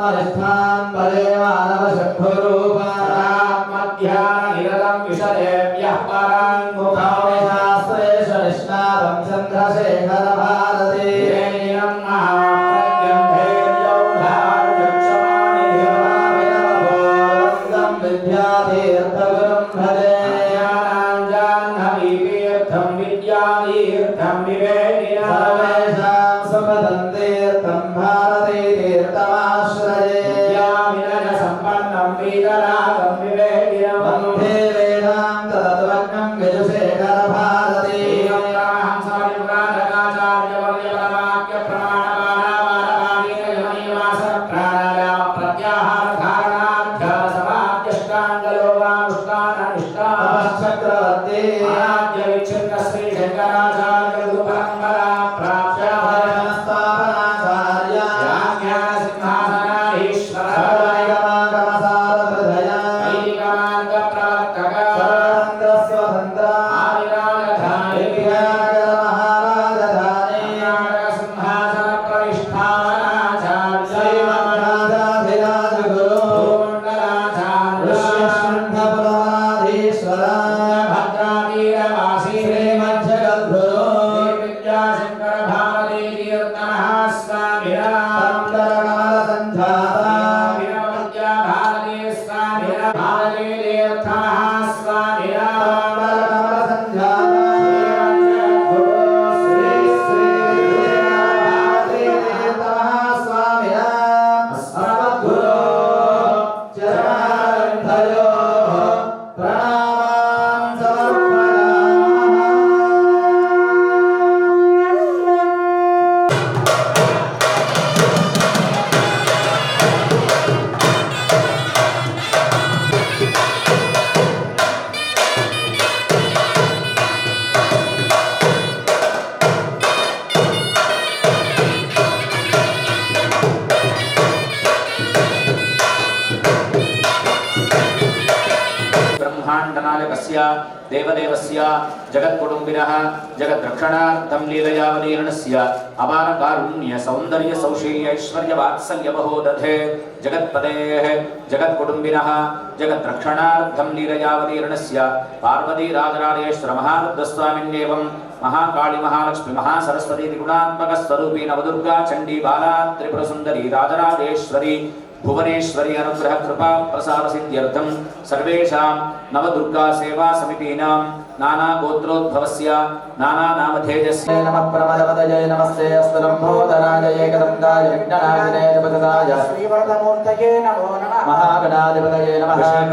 परिष्ठान् परेवानवशम्भुरूपारामध्यानिरतं विषदेव्यः पराङ्गुभावे शास्त्रे शनिष्णादं चन्द्रशेखरभारते विद्यातीर्थगुरुं भजे विद्यातीर्थं विवेकिना सर्वेषां सुखदन्तेर्थं भारते तीर्थवा Vidara जगत्प्रलयस्य देवदेवस्य, जगत्कुटुम्बिनः जगद्रक्षणार्थं लीलयावलीरणस्य अपारकारुण्यसौन्दर्यसौशील्यैश्वर्यवात्सल्यमहोदधे जगत्पदेः जगत्कुटुम्बिनः, जगद्रक्षणार्थं लीलयावलीरणस्य पार्वतीराजराजेश्वरमहारुद्रस्वामिन्येवं महाकाळीमहालक्ष्मीमहासरस्वती त्रिगुणात्मकस्वरूपी नवदुर्गा चंडी बाला त्रिपुर सुंदरी राजराजेश्वरी భువనేశ్వరి అనుగ్రహ కృపా ప్రసాద సిద్ధ్యర్థం. సర్వేషాం నవదుర్గా సేవా సమితీనాం. నానా గోత్రోద్భవస్య నానా నామధేయస్య నమ ప్రమదపదజయ నమస్తే అస్వలంబోధరాజ ఏకదంతాయ విఘ్ననాశనే జపదాయ శ్రీవరదమూర్తయే నమో నమః మహాగణాధిపతయే నమ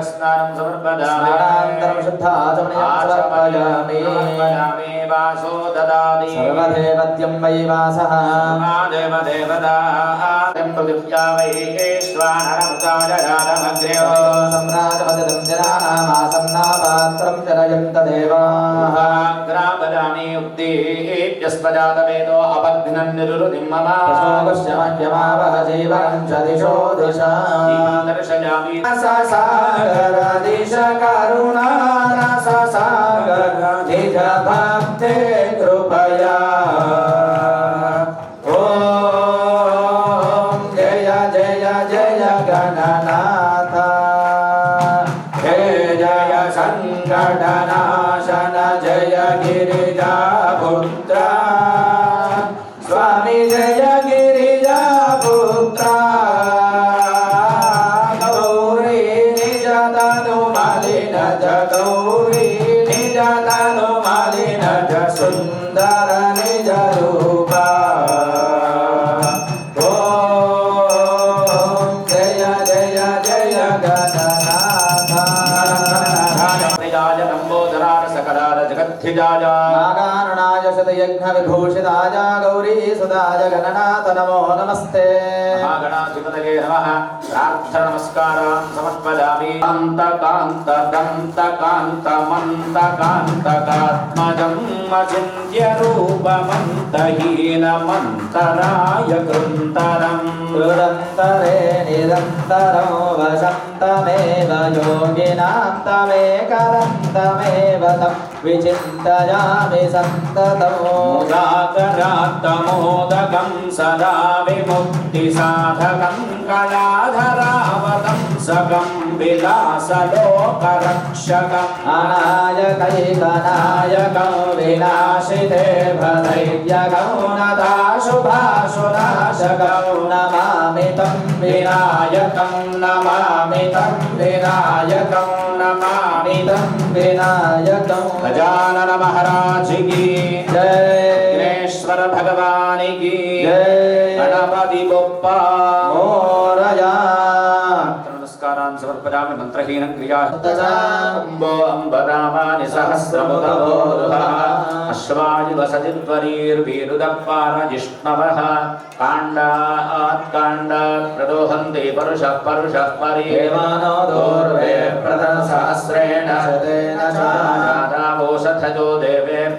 స్నానం స్నానానంతరం శుద్ధాచమనయం సమర్పయామి సమర్పయామి వాసో దదామి సర్వదేవత్యం వై వాసః దేవదేవదా పృథివ్యా వైశ్వానరముతాజాతమగ్ర్యో సమ్రాజపదం జనానామాసం నాపాత్రం జనయంత దేవాః గ్రామదాని ఉక్తేభ్యస్వజాతవేదో అపగ్నం నిరురుదిం మమ ప్రశోభస్య మధ్యమావహ జీవనం చ దిశో దిశా దర్శయామి సాగర గౌరీ నిజ తను మలిన సుందర నిజ రూప జయ జయ జయ గణనాథ. రాజ సకరార జగద్ధిజాయ నాగారుణాయ శతయజ్ఞ విభూషితాయ గౌరీ సుతాయ గణనాథ. నమో నమస్తే. గణాధిపతయే నమః ప్రార్థ నమస్కారం సమర్పయామి కాంత కాంత దంత కాంత మంత కాంత కాత్మజం అచింత్య రూపమంత హీన మంతరాయ కృంతరం నిరంతరే నిరంతరం వసంతమేవ యోగినాంతమేకరంతమేవ తం విచింతయామి సంతతమోదాకరాత్తమోదకం సదా విముక్తి సా सदा विमुक्तिसाधकं कलाधरावतं सकं विलासलोकरक्षकम् अनायकैकनायकं विनाशिते भदैर्यकं नदाशुभाशुनाशकं नमामि तं विनायकं नमामि तं विनायकं नमामि तं विनायकं गजानन महाराज की जय विघ्नेश्वर भगवान की जय मन्त्रहीनं क्रिया तजाम्बो अम्बरामानि सहस्रमुदोर्भः अश्वायुवसतित्वरीर्वीरुदपारजिष्णवः काण्डात्काण्डात् प्रदोहन्ति परुषः परुषः परिमानो दोर्वे प्रदसहस्रेण शतेन च रावोषधजो देव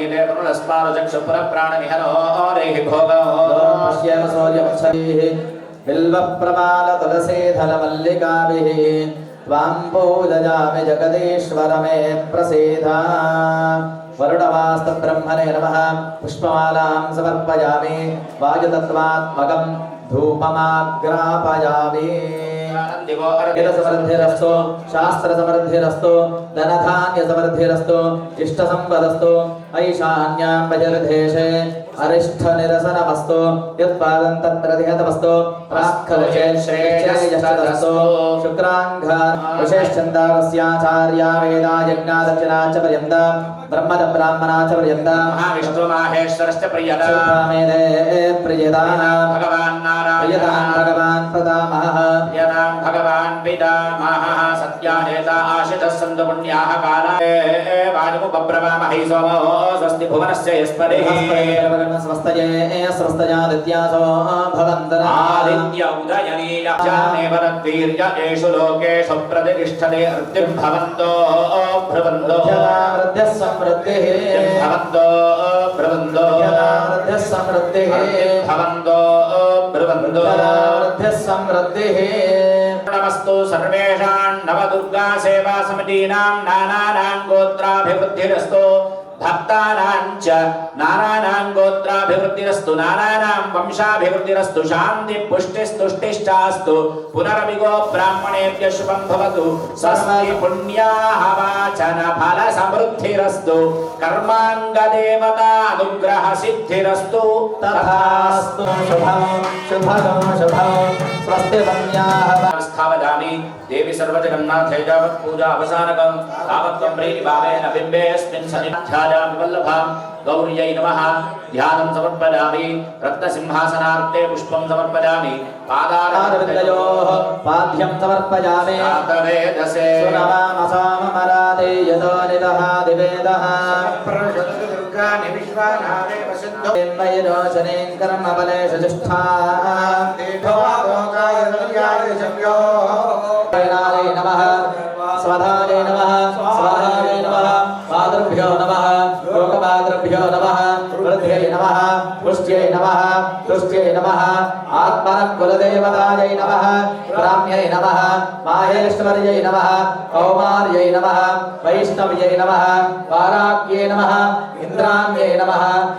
असुनीते पुनरस्मारचक्षुपुरप्राणनिहनो रेहि भोगो पश्येम सूर्यमुच्छैः बिल्वप्रमालतुलसीधलमल्लिकाभिः नमः पुष्पमालां समर्पयामि ధూపమాగ్రాపయామి సమర్థిరస్తో శాస్త్ర సమర్థిరస్తో ధనధాన్య సమర్థిరస్తో ఇష్ట సంపదస్తో ఐశాన్యాం భజరదేశే అరిష్ట నిరసనమస్తో యత్పాదం తత్ర దిహతమస్తో ప్రాక్కలచే శ్రేయస్తో శుక్రాంఘ విశేషందాస్యాచార్య వేదా యజ్ఞా దక్షిణాచ పర్యంత బ్రహ్మద బ్రాహ్మణాచ పర్యంత మహావిష్ణు మహేశ్వరశ్చ ప్రియత ప్రియత భగవాన్నా नारायणः भगवान् प्रदामः यदां भगवान् पितामहः सत्यानेता आशितः सन्तु पुण्याः काला वायुमुपब्रवामहि सोमो स्वस्ति भुवनस्य यस्पतिः स्वस्तये स्वस्तयादित्यासो भवन्तरा आदित्य उदयनीयमेव तद्वीर्य येषु लोकेषु प्रतिष्ठते अर्तिं भवन्तो भ्रुवन्तो वृद्ध्यः समृद्धिः भवन्तो भ्रुवन्तो वृद्ध्यः समृद्धिः भवन्तो भ्रुवन्तो वृद्ध्यः समृद्धिः नमस्तु सर्वेषां नवदुर्गा सेवा समितीनां नानानां गोत्राभिवृद्धिरस्तु। భక్తానాంచ నానానాం గోత్రాభివృద్ధిరస్తు నానానాం వంశాభివృద్ధిరస్తు శాంతి పుష్టిస్తుష్టిశ్చాస్తు పునరవిగో బ్రాహ్మణేభ్య శుభం భవతు స్వస్తి పుణ్యాహవాచన ఫల సమృద్ధిరస్తు కర్మాంగ దేవత అనుగ్రహ సిద్ధిరస్తు తథాస్తు శుభం శుభం శుభం స్వస్తి పుణ్యాహ स्थावयामि देवी सर्वजगन्नाथे यावत् पूजा अवसानकं तावत्त्वं प्रीतिभावेन बिम्बेऽस्मिन् सन्निध्यायामि वल्लभां गौर्यै नमः ध्यानं समर्पयामि रत्नसिंहासनार्थे पुष्पं समर्पयामि पादारविन्दयोः पाद्यं समर्पयामि पादारवेदसे सुनमामसाममरादे यतो निदः दिवेदः దుర్గాని విశ్వానావే వసింధు నిర్మయరోచనేం కర్మబలే సజుష్ఠా దేవవాదోకాయ దుర్గాయ జమ్యో నమః స్వధాయ నమః नम तुष्टे नम आत्मन कुलदेवताय नम ब्राह्म्यै नम माहेश्वर्यै नम कौमार्यै नम वैष्णव्यै नम वाराक्ये नम इन्द्राण्यै नम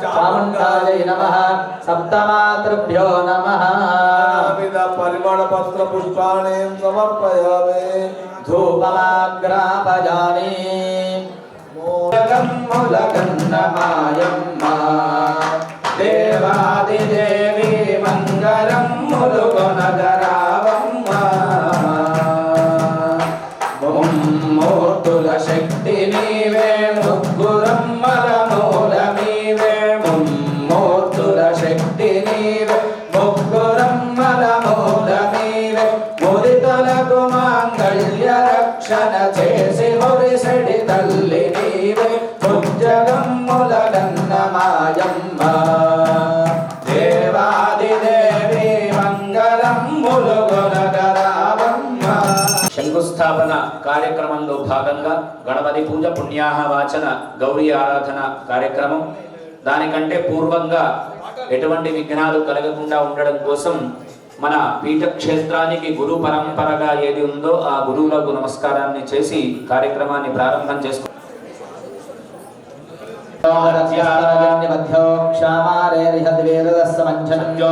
चामुण्डायै नम सप्तमातृभ्यो नम परिमणपत्र पुष्पाणि समर्पयामि धूपमाग्रापजानि मूलकं मूलकं नमायम्मा దేవాది దేవి మంగళం ములుగొనగా. భాగంగా గణపతి పూజ పుణ్యాహ వాచన గౌరీ ఆరాధన కార్యక్రమం. దానికంటే పూర్వంగా ఎటువంటి విఘ్నాలు కలగకుండా ఉండడం కోసం మన పీఠ క్షేత్రానికి గురు పరంపరగా ఏది ఉందో ఆ గురువులకు నమస్కారాన్ని చేసి కార్యక్రమాన్ని ప్రారంభం చేసుకు మధ్యో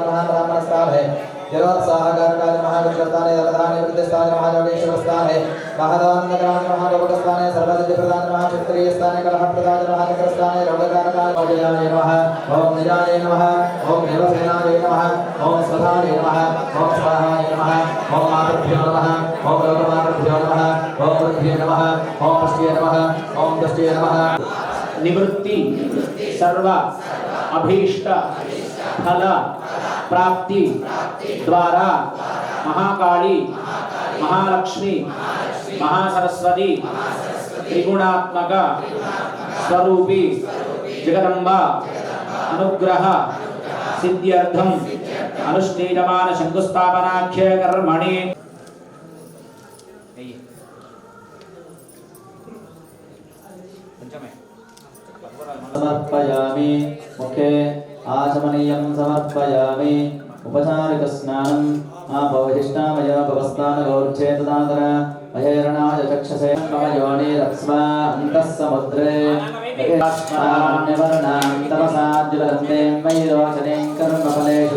महागणपतिस्थाय महान राम नमस्कार है जलोत्साहकार कार्य महागणस्थान है महान अवेश महायोगेश्वरस्थान है महादान नगरान महान महादानग्राम महालोकस्थान है सर्वाधिक प्रधान महाक्षत्रिय स्थान, कलह प्रधान महानगर स्थान है रवकारकाय नमः। ओम निजाय नमः। ओम देवसेनाय नमः। ओम स्वधाय नमः। ओम स्वाहाय नमः। ओम मातृभ्यो नमः। ओम लोकमातृभ्यो नमः। ओम पृथ्वी नमः। ओम पृष्ठे नमः। ओम दृष्टे नमः। निवृत्ति, सर्व, अभीष्ट, फल प्राप्ति द्वारा। महाकाली। महालक्ष्मी। महासरस्वती। त्रिगुणात्मक। स्वरूपी। जगदंबा अनुग्रह। सिद्ध्यर्थम। अनुष्ठीयमान शंकुस्थापनाख्य कर्मणि। समर्पयामि। मुखे। ముఖే ఆచమనీయం సమర్పయామి ఉపచారికస్నానం ఆపవహిష్టామయ భవస్థానగౌర్చేతదాదర అహేరణాయ చక్షసే మమ యోని రక్స్వ అంతః సముద్రే వర్ణాం తపసాద్యులంతే మయి రోచనే కర్మఫలేషు